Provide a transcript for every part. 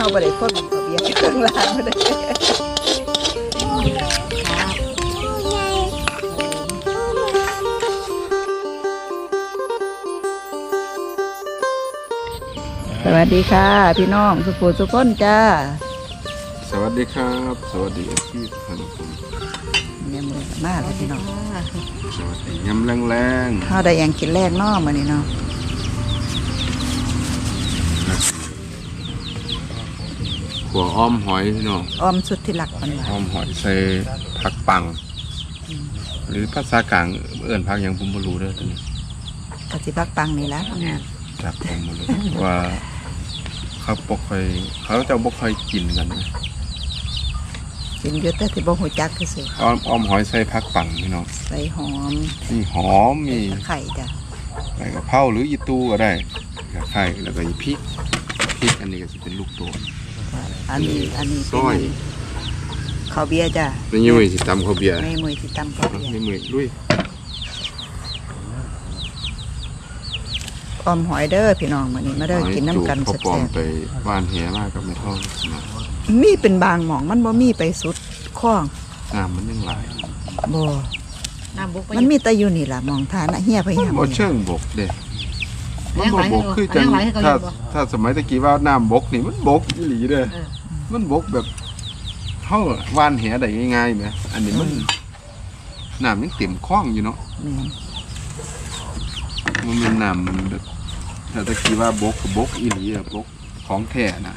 เฮาบ่ได้คนเขาเบียร์เครื่องล้างบ่ได้สวัสดีค่ะ พี่น้องสุภูสุคนจ้า สวัสดีครับ สวัสดีพี่ทุกท่านผมเนี่ยมือมาแล้วพี่น้องสวัสดียำแรงเฮาได้หยังกินแรกเน้อมื้อนี้เนาะ ๆหัวอ้อมหอยพี่น้องออมสุดที่หลักมันว่าอ้อมหอยใส่ผักปัง หรือภาษากลางเอื่นพักหยังผมบ่รู้เด้อตอนนี้กะสิพักปังนี่ละงานจากผมบ่รู้ ว่าเขาบ่ค่อยเขาจะบ่ค่อยกินกันนะกินอยู่แต่สิบ่ฮู้จักซื่ออ้อมอ้อมหอยใส่ผักปังพี่น้องๆใส่หอมมีหอมมีตะไคร้จ้ะ ใบกะเพราหรืออีตูก็ได้กะไข่แล้วก็อีพริก พริกอันนี้ก็สิเป็นลูกโตนอันนี้อันนี้ซอยข้าวเบียร์จ้ะนี่มือสิตำข้าวเบียร์ในมือที่ตำข้าวเบียร์นี่มือลุยออมหอยเด้อพี่น้องมื้อนี้มาเด้อกินน้ำกันจูบแซ่ข้าวปลอมบไปว่านแหมากกับไม่ท่องนะๆมีเป็นบางหม่องมันบ่มีไปสุดคลองน้ำมันยังไหลายบ่น้ำบุกไปมันมีแต่อยู่นี่ล่ะหม่องทานน่ะเฮียพะมันยามบ่เชิงบกเด้ มันบ่บกคือจังยังไหลให้เขาอถ้ายู่บ่ถ้าสมัยตะกี้ว่าน้ำบกนี่มันบกอีหลีเด้อเออมันบกแบบเฮาว่านแหได้ง่ายๆแหมอันนี้มันน้ำยังเต็มคลองอยู่เนาะแม่นมันเป็นน้ำมันแบบถ้าตะกี้ว่าบกก็บกอีหลีอะบกของแท้น่ะ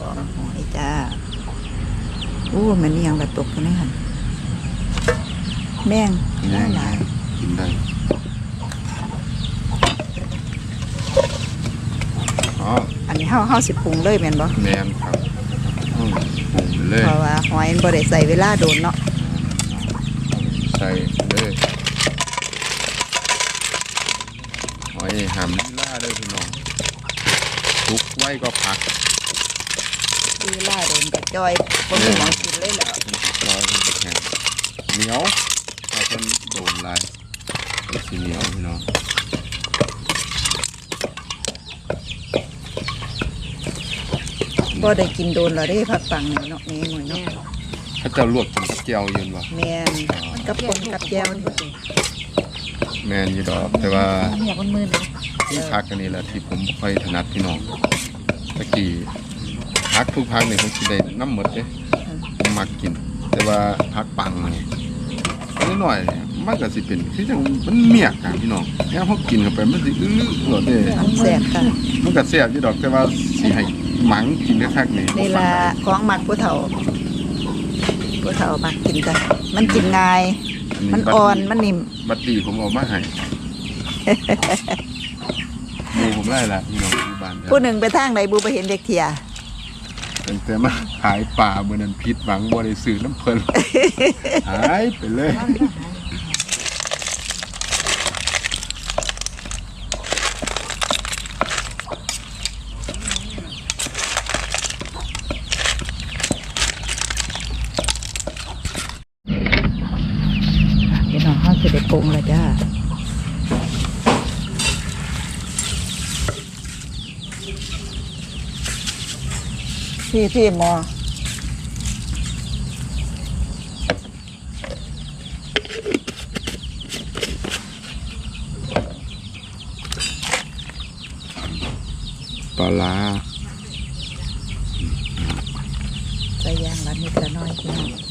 ออมหอยจ้าโอ้มันนี่ยัง กระตกอยู่ในหั่นแม่งง่ายหลายๆกินได้อ๋ออันนี้เฮาเฮาสิปรุงเลยแม่นบ่แมนครับอืมปรุงไปเลยเพราะว่าหอยมันบ่ได้ใส่เวลาโดนเนาะใส่เลยหอยหำลีล่าเลยพี่น้องทุกไว้ก็พัก เวลาโดนกระจอยบ่มีหมองกินเลยแล้วรอยมันแข็งเหนียวถ้าเป็นโดนลายเป็นสีเหนียวพี่น้องบ่ได้กินโดนแล้วเด้ผักปังนี่เนาะนี่หน่อยเนาะถ้าจะลวกเป็นกระเจียวยืนวะแม่นกับปนกับแก้วแมนอยู่ดอกแต่ว่าเหียบมันมือเลยที่พักกันนี่แหละที่ผมค่อยถนัดพี่น้องตะกี้ พักทุกพักเนี่ยผมสิได้น้ำหมดเด้ผมมักกิน แต่ว่าพักปังนี่นิดหน่อยมันก็สิเป็นคือจังมันเมียกอะพี่น้องแค่เขากินเข้าไปมันสิอื้อๆหลดเด้มันแซ่บค่ะมันก็แซ่บอยู่ดอกแต่ว่าสิให้หมังกินคักๆนี่นี่ล่ะของมักผู้เฒ่าผู้เฒ่ามักกินจ้ะมันกินง่าย มันอ่อนมันนิ่มบัดดีผมเอามาให้หมูผมได้ละพี่น้องที่บ้านเนี่ยผู้หนึ่งไปทางใดบูไปเห็นเด็กเทีย ตั้งแต่มาขายป่าเมื่อนั้นผิดหวังบ่ได้ซื้อน้ำเพิ่นหายไปเลยพี่น้องเฮาสิได้ปรุงแล้วจ้า พี่พี่หมอ ปลาร้า ใส่ยางละนิดละน้อยพี่น้อง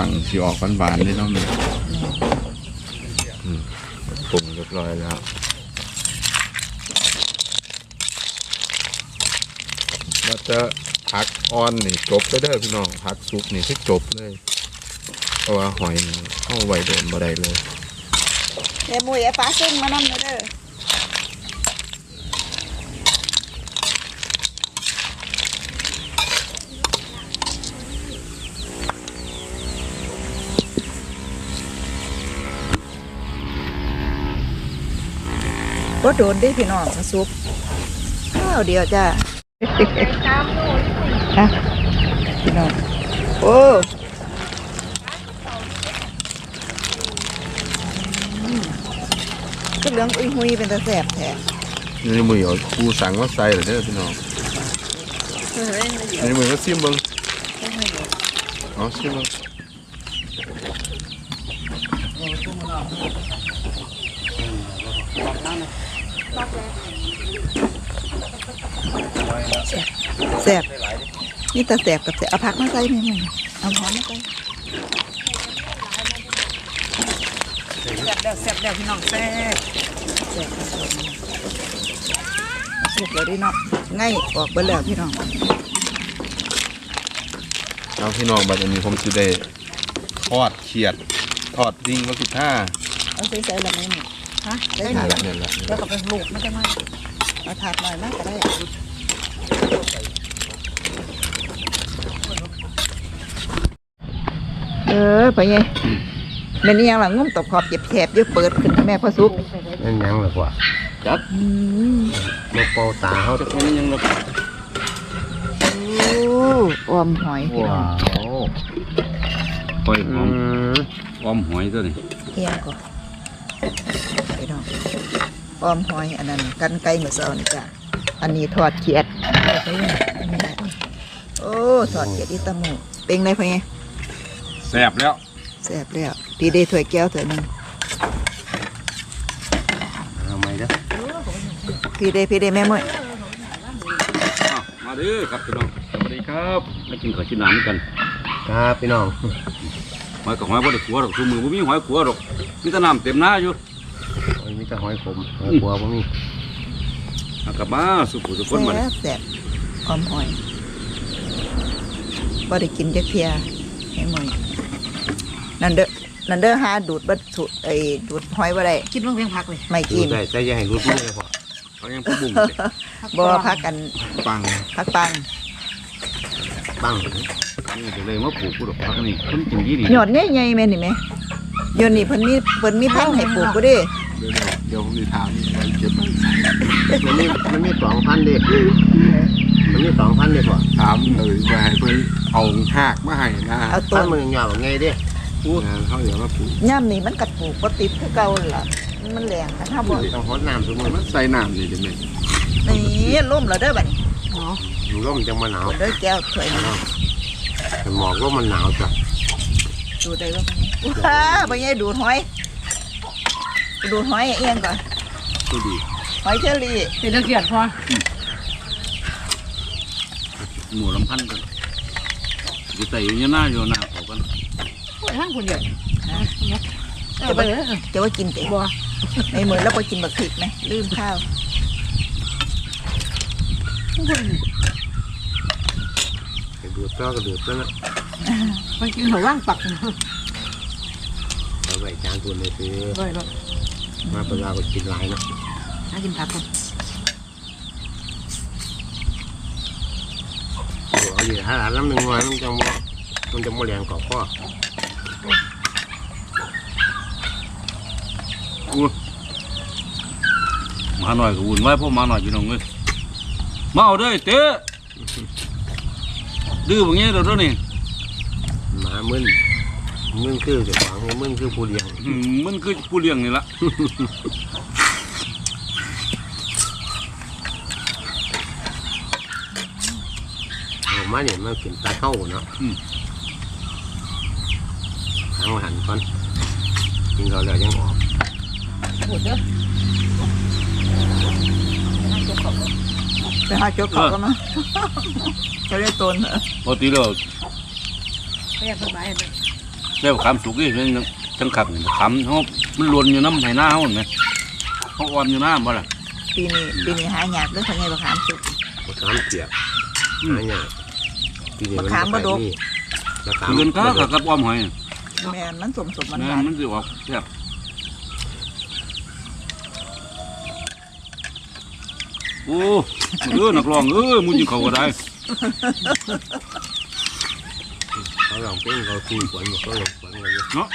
ผักปังสิออกหวานๆเลยเนาะแม่อืมปรุงเรียบร้อยแล้วแล้วจะผักอ่อนนี่จบไปเด้อพี่น้องผักสุกนี่ที่จบเลย เพราะว่าหอยนี่เข้าไว้โดนบ่ได้เลยเอ้มุ้ยไอ้ฟ้าซึ่งมานำเด้อ บ่โดนได้พี่น้องมาซุปข้าวเดียวจ้าฮะพี่น้องโอ้อืมก็เหลืองอุ้ยหุยเป็นตาแสบแท้นี่มือเอากูสั่งว่าใส่เหรอเด้อพี่น้องนี่มือก็ซิมเบิ่งเอาซิมเบิ่ง แสบนี่ตาแสบกับแสบเอาผักมาใส่ไหมมึงเอาหอมมาใส่แซ่บแล้วแซ่บแล้วพี่น้องแซ่บแสบสุกแล้วดิเนาะง่ายออกเบดแล้วพี่น้องเอาพี่น้องบัดนี้ผมสิได้ทอดเขียดทอดดิ้งก็สิท่าเอาใส่ใส่ละไหมมึง ฮะได้ได้ค่ะดีเนี่ยแหละแล้วก็เป็นลูกไม่ได้มากเอาถาดหน่อยมากก็ได้เออไปไงแม่นี่ยังหลังงุ้มตบขอบเจ็บแผบเยอะเปิดขึ้นให้แม่พ่อซุปนั่นยังหรอกว่าอืมมาเป่าตาเขาจะคนนี้ยังหรอโอ้ออมหอยพี่น้ว้าองวปล่อยหอือมมหอมหอยตัวนี้เอียงก่อน พี่น้องออมหอยอันนั้นกันไก่เมื่อเช้านี่จ้ะอันนี้ทอดเขียดโอ้ทอดเขียดอีตาหมูเป็นไงพ่อไงแซ่บแล้วแซ่บแล้วพี่ได้ถ้วยแก้วถ้วยหนึงทำไมเด้อพี่ได้พี่ได้แม่เมื่อยอ้าวมาเด้อครับพี่น้องสวัสดีครับมากินข้าวกินน้ำกัน ครับพี่น้องหอยกับหอยบ่ได้ขัวหรอกทุกมือบ่มีหอยขัวหรอกมีแต่น้ำเต็มหน้าอยู่โอ้ยมีแต่หอยขมหอยบัวบ่มีเอากลับมาสุขุสุขคนมาแซ่บแซ่บออมหอยบ่ได้กินจักเทียให้เมื่อยนั่นเด้อนั่นเด้อหาดูดบ่สุไอ้ดูดหอยบ่ได้กินเรื่องเพียงพักเลยไม่ดูกินได้แต่อย่าให้รุดมือเลยพ่อเขายังพูดบุ้งเลยบ่พักกันปังพักปังปัง นี่ก็เลยมาปลูกกูดอกพักนี่คนกินดีดียอดใหญ่ๆแม่นี่แม่ยอดนี่เพิ่นมีเพิ่นมีพันธุ์ให้ปลูกบ่เด้เดี๋ยวๆเดี๋ยวผมจะถามไว้เก็บไว้มันมีมันมีสองพันเด็มันมีสองพันเด็พ่อถามเลยว่าให้เพิ่นเอาหากมาให้นะเอาต้พันนมือหยาบไงเด้พูดเขาเดี๋ยวมาปลูกย่ำนี่มันกัดปลูกบ่ติดคือเก่าล่ะมันแรงคันถ้าบ่ต้องหดน้ำทุกมือมันใส่น้ำสิเดี๋ยวแม่นี่ล่มแล้วเด้อบัดนี้อ๋อมันร่มจังมาหนาวเด้อแก้วถ้วยหนึง หมอกร่มมันหนาวจ้ะดูได้บ่ว้าบ่ใหญ่ดูดหอย ดูดหอยเอียงก่อนก็ดีหอยเชอรี่เป็นเรื่องเกียดพอหมูลำพันธ์กันอยู่ใต้อยู่หน้าอยู่หน้าเขากันโอ้ยทั้งคนเดียวเอาไปเลยจะว่ากินเตะบัวในมื้อแล้วบ่กินบักพริกไหมลืมข้าว ทั้งคนกระดูดก็กระดูดแล้วนะไปกินหัวว่างปักนะเอาไว้จานตัวเลยซื้อเลยเลยมาเวลาก็กินหลายเนาะหากินผักกันเอาอยู่ถ้าร้านน้ำหนึ่งวันมันจะมมันจะมแรงกว่าพ่ออู้หมาหน่อยก็วุ่นวายเพราะหมาหน่อยพี่น้องเอ้ยมาเอาเด้อเต้ ดื้อบ่เงี้ยเด้อเด้อนี่หมามึนมึนคือเจะฝังให้มึนคือผู้เลี้ยงอืมมันคือผู้เลี้ยงนี่ละเอามาเนี่ยมันเป็นตาเข้าเนาะหางหันก่อนกินเขาแล้วยังออก หมดเด้อ ไปหาโจ๊กเขาก็มาจะได้ตนเหรอปกติแล้วไปยังสบายเลยแล้วความสุขนี่มันจังคักนี่คำเขามันลวนอยู่น้ำไหหน้าเขาเห็นไหมเขาอ่อนอยู่น้ำบ่ล่ะปีนี้ปีนี้หายากเรื่องทางไงบักขามสุกมะขามเปียกหาเนี่ยปีนี้มะขามบ่ดก มะขาม เงินก็กับกับอ้อมหอยแม่นมันสมสมมันแม่หวาน มันสิออกแซ่บ โอ้เออนักร้องเออมึงยิงเขาก็ได้เขาลองเป็นเขาคุยขวัญเขาลองขวัญกันอยู่เนาะ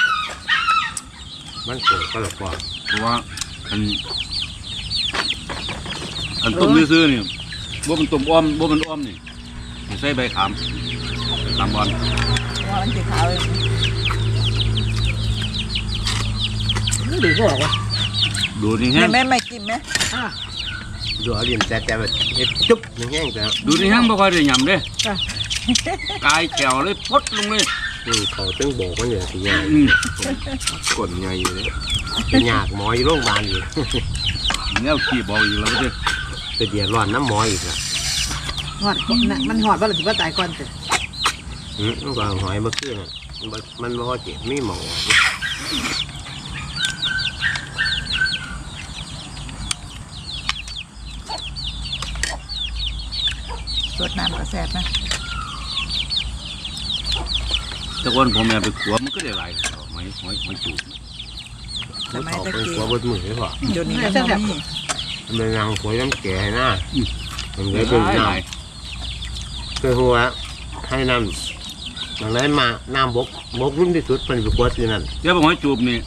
มันโกรธก็หลอกกว่าเพราะว่าอันอันต้มซื่อๆนี่บ่มันต้มอ้อมบ่มันอ้อมนี่ใส่ใบขามตามบอลว่ามันสีขาวเองนี่ดีก็บอกว่าดูนี่แห้แม่งแม่ไม่กินไหม ดูเอาดินแต่แต่แบบเฮ็ดจุ๊บแห้งๆแต่ดูนี่แห้งบ่ค่อยได้ยำเด้กายแก้วเลยพดลงเลยอืมเขาตึงโบกมันอยู่สิยากอืมกดใหญ่อยู่เลยสิยากหมออยู่โรงพยาบาลอยู่แนวขี้บอกอยู่แล้วเด้ไปเดือดร้อนน้ำหมออีกละหอดน่ะมันหอดว่าเราถือว่าตายก่อนเถอะอืมมันก็หอยเมื่อคืนน่ะมันบ่มันบ่เจ็บมีหมอ สดน้ำกระแสบนะแต่ก่อนพ่อแม่ไปขัวมันก็ได้หลายเอาไม้ไม้ไม้จูบสมัยเขาตะเป็นกี้หัวบดมือเลยพอเดี๋ยวนี้มันบ่มีมันเป็นนางหัวน้ำแก่ให้หน้ามันเลยหเป็นลายน้หลายำคือหัวให้น้ำดังนั้นมาน้ำบกบกรุ่นที่สุดมันเป็นขวดอยู่นั่นเดี๋ยวบ่หอยจูบนี่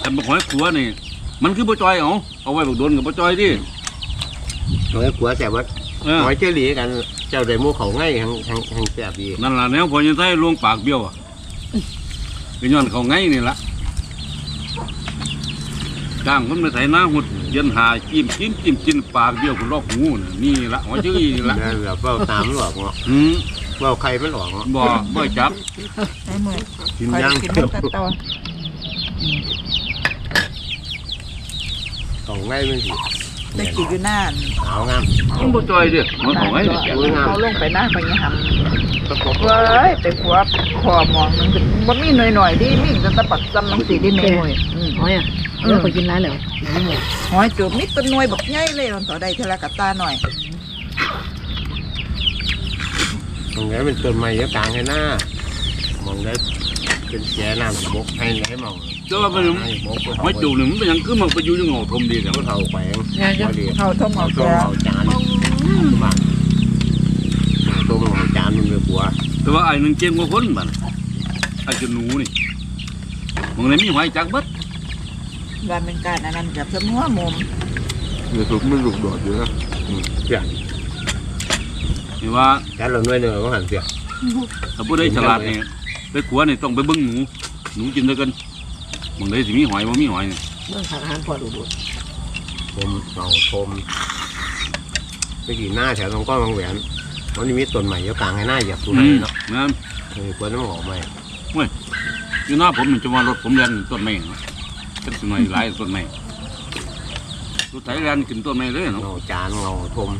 แต่บ่หอยขัวนี่ มันคือบ่จอยเอาเอาไว้บักโดนกับบ่จอยดิ หอยขวดแสบว่า เออหอยเจลีกัน เจ้าได้หมูเขาง่ายแห่งแห่งแห่งแสบดีนั่นล่ะแนวพอยังไทยลวงปากเบี้ยวอะเป็นย้อนเขาไงนี่ล่ะจ้างคนมาใส่หน้าหุดเย็นหาจิ้มจิ้มจิ้มจิ้มปากเบี้ยวคุณลอกหูน่ะนี่ละหัวชื่อนี่ละแล้วแบบเบ้าตามมันหลอกเนาะอืมเบ้าใครมันหลอกเนาะบ่บ่จับใช้มือกินคอยย่างกินเดียวตั้งแต่ตัวเขาง่ายมันสิ ตะกี้อยู่หน้าเอางามมันบ่จอยเด้อมันเขาไงเด้อเขาลงไปหน้าไปยังหำเว้ยไปขัวคอมองมันเป็นบ่มีหน่อยๆดิมีแต่ตะปักซ้ำนังสีดิหน่อยๆอืมหอยอะเดี๋ยวไปกินร้านแล้วไม่หมดหอยจูบนี่ต้นหน่วยบักใหญ่เลยมันต่อได้เทาละกับตาหน่อยตรงนี้เป็นต้นไม้เยอะกลางให้หน้ามองได้ เป็นแก่น้ำบกให้ไหนมองเจ้าว่ามันให้บกหอยจูบนี่มันเป็นหยังคือมันไปอยู่ในเงาทมดีแต่เขาว่าเท่าแขวงงานจะพอดีเขาท่องเอาต้แก่มเอาจานมาต้มเอาจานมันเลยหัวแต่ว่าไอ้หนึงเก่งกว่าคนบัดไอ้เจาหนูนี่มึงเลยมีหอยจักเบิดว่าเป็นการอันนั้นกับสมัวมุมเดี๋ยวสุกไม่ลูกโดดอยู่นะเสียนี่ว่าจานเราหน่วยหนึ่งก็หันเสียถ้าผู้ใดฉลาดนี่ ไปขัวนี่ต้องไปเบิ่งหนูหนูกินด้วยกันมึงได้สิมีหอยบ่มีหอยนี่เรื่องอาหารพอดูดูผมเอาทมไปกี่หน้าแถวตรงก้อนบางแหวนมันจะมีต้นใหม่เยอะกลางให้หน้าอยากสูงอืมเนาะงั้นเออควรต้องออกใหม่อยู่หน้าผมมันจะมารถผมเรียนต้นไม้เป็นต้นไม้หลายต้นไม้รถไถเรียนกินต้นไม้เลยเนาะเงาจานเงาทม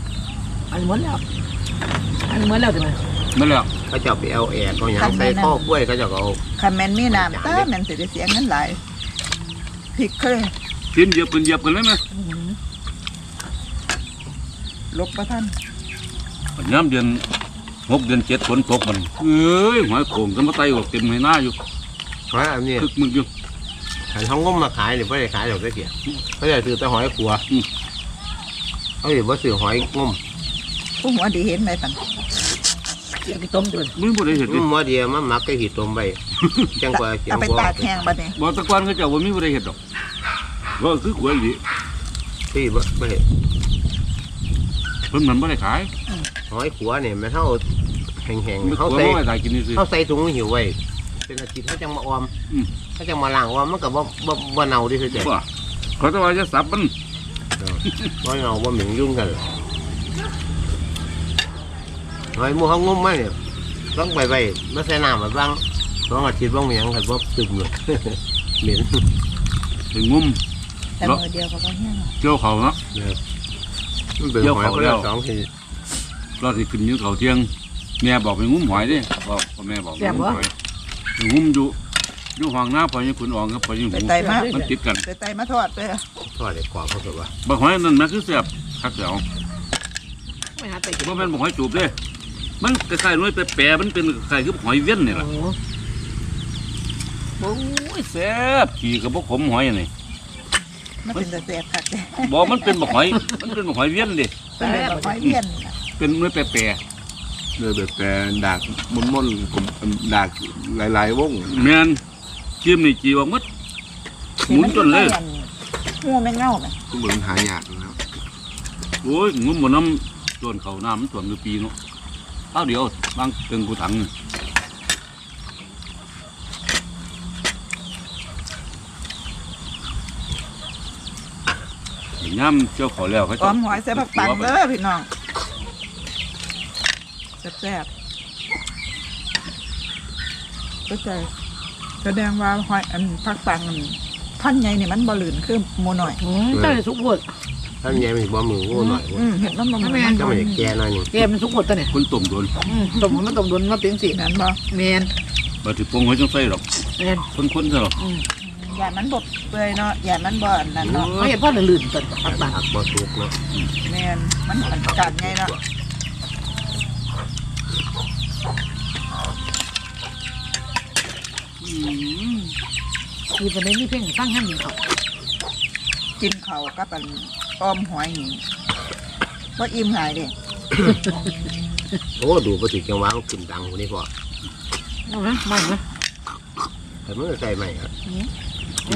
อันเหมือนแล้วอันเหมือนแล้วใช่ไหม ไม่แล้วเขาจะเอาไปเอาแอกเขาอย่างใส่ข้อกล้วยเขาจะเอาคันแมนมีน้ำตาแมนสิได้เสียเงินหลายพริกเคยกินเหยียบกันเหยียบกันเลยไหมลกประท่านย้ำเดือนหกเดือนเจ็ดฝนตกมันเอ้ยหอยโข่งจะมาไต่ออกเต็มให้หน้าอยู่เพราะอันนี้คึกมึกอยู่ขันท้องง้มมาขายหรือไม่ได้ขายหรอกได้เกี่ยเขาจะซื้อแต่หอยขัวอืมเขาจะว่าซื้อหอยง้มผู้หัวดีเห็นไหมปัน เดี๋ยวไปต้มด้วยมึงบ่ได้เห็นดิอืมว่าเดียวมันมักก็หิดตมไปจังกว่าเสียงเอาไปกว่าตากแห้งบัดนี้บอกแตะกอนเขาเจ้าว่ามีบ่ได้เห็นดอกว่าคือขวยดิที่บ่ไม่เห็นเพิ่นมันบ่ได้ขายหอยขัวเนี่ยมันเท่าแห้งมันๆเขาเขาใส่ใส่ไม่ได้กินนี่สิเขาใส่ถุงหิวไว้เป็นอาทิตย์เขาจังมาออมอืมเขาจังมาล้างออมมันก็บ่บ่บ่เน่าดิคือใจว่าเขาจะว่าจะสับมันบ่เน่าบ่เหม็นยุ่งกัน หอยหมูเขางุ้มมาเนี่ยต้องไปไปมาใส่น้ำมาบ้างสองอาทิตย์บ้างมีหยังกันบ่ตึมเลย เหม็นถึงงุ่มแต่มือเดียวก็ต้องแห้งเจ้าเขาเนาะ มันเป็นเดี๋ยวหอยเขาเขาแล้เรียวกสองทีเราสิขึ้นอยู่เขาเที่ยงแม่บอกไปงุ้มหอยเด้บอกพ่อแม่บอกไปงุ้มหอยงุ้มอยู่อยู่ห้องหน้าพอยังขุนออกกับพอยังไปหูไตมามันติดกันไปไตมาทอดไปทอดได้กรอบเขาถือว่าบักหอยนั่นมันคือเสียบคักเสียวไม่หาแต่กินบ่แม่นบักหอยจูบเด้ มันคล้ายๆหน่วยแปรๆมันเป็นคล้ายๆคือหอยเวียนนี่ล่ะโอ้โอ้ยแซ่บขี่กับบ่ขมหอยนี่มันเป็นแต่แสบคักเลยบ่มันเป็นบักหอย มันเป็นบักหอยเวียนดิเป็นแบบหอยเวียนน่ะเป็นหน่วยแปรเลยแบบแต่ดากมุนมุนๆกลมดากหลายๆวงๆแม่นจิ้มนี่จีว่าหมดหมุนจนเลยหัวไม่เง่าไหมก็เหมือนหายากนะครับโอ้ยงุ้มบนน้ำส่วนเขาน้ำมันส่วนอยู่ปีเนาะ เท่าเดียวบางเตึงกูถังนี่ย่ำเจ้าขอแล้วเขาอจะอมหอยใส่ผักปังเด้อพี่น้องแซ่บๆก็ใจแสดงว่าหอยอันผักปังอันพันใหญ่นี่มันบ่ลื่นคือหมูหน่อยอืมเจ้าเลยสุกหมด ท่านแย่มีบ่มืองูหน่อยอืมเห็นมันบ่แม่นก็มันจะแก่หน่อยหนึงแกมันสุกหมดตัวเนี่ยคนต้มโดนอืมต้มมันต้มโดนมาเป็นสีนั่นบ่แมนมาถึงปงไว้จังไส้หรอกแมนคนๆซะหรอกอืมอย่ามันบ่เปื่อยเนาะอย่ามันบ่อันนั้นเนาะเขาเห็นพ่อลื่นๆตัวปักปังผักบ่สุกเนาะแม่นมันอันกาดไงเนาะมีประเด็นนี่เพ่งสร้างแห้งหนึ่งเขากินข้าวกับอัน ออมหอยนี่บ่อิ่มหายเด้โอ้ดูบ่ติดจังหวะมันขึ้นดังกว่านี้พอเอาไหมไม่ไหมแต่มือใส่ใหม่ครับ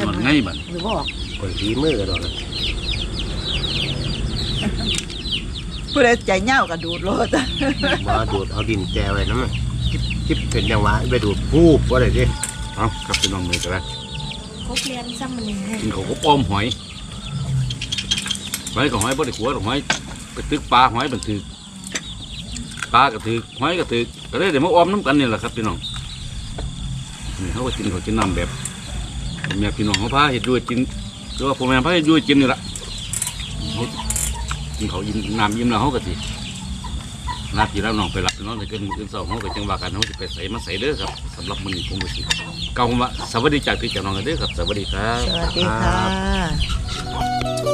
มันไงบัดหรือว่าออกคนฝีมือก็ดอกนะผู้ใดใจเหย้าก็ดูดโลดบ่ดูดเอาดินแจไว้นำมันจิบจิบเป็นจังหวะไปดูดผู้บ่ได้เดิเอาครับพี่น้องเลยก็ได้เขาเรียนซ้ำมันยังไงกินเขาก็ป้อมหอย หอยกับหอยบ่ได้ขัวหรอกหอยไปตึกปลาหอยบันทึกปลาก็ถือหอยก็ถือก็เลยเดี๋ยวมาออมน้ำกันนี่แหละครับพี่น้องนี่เขาก็กินเขาวกินน้ำแบบแม่พี่น้องเขาพาเห็ดด้วยกินหรือว่าพ่อแม่พาเห็ดด้วยกินนี่แหละเขากินเขาวอิ่มน้ำอิ่มแล้วเขาก็สิลาพี่แล้วน้องไปหลับพี่น้องเลยเกินมื้ออื่นเสาร์เขาก็จังว่ากันเขาจะไปใส่มาใส่เด้อครับสำหรับมื้อนี้ผมก็สิเก่าว่าสวัสดีจากพี่เจ้าน้องกันเด้อครับสวัสดีครับสวัสดีค่ะ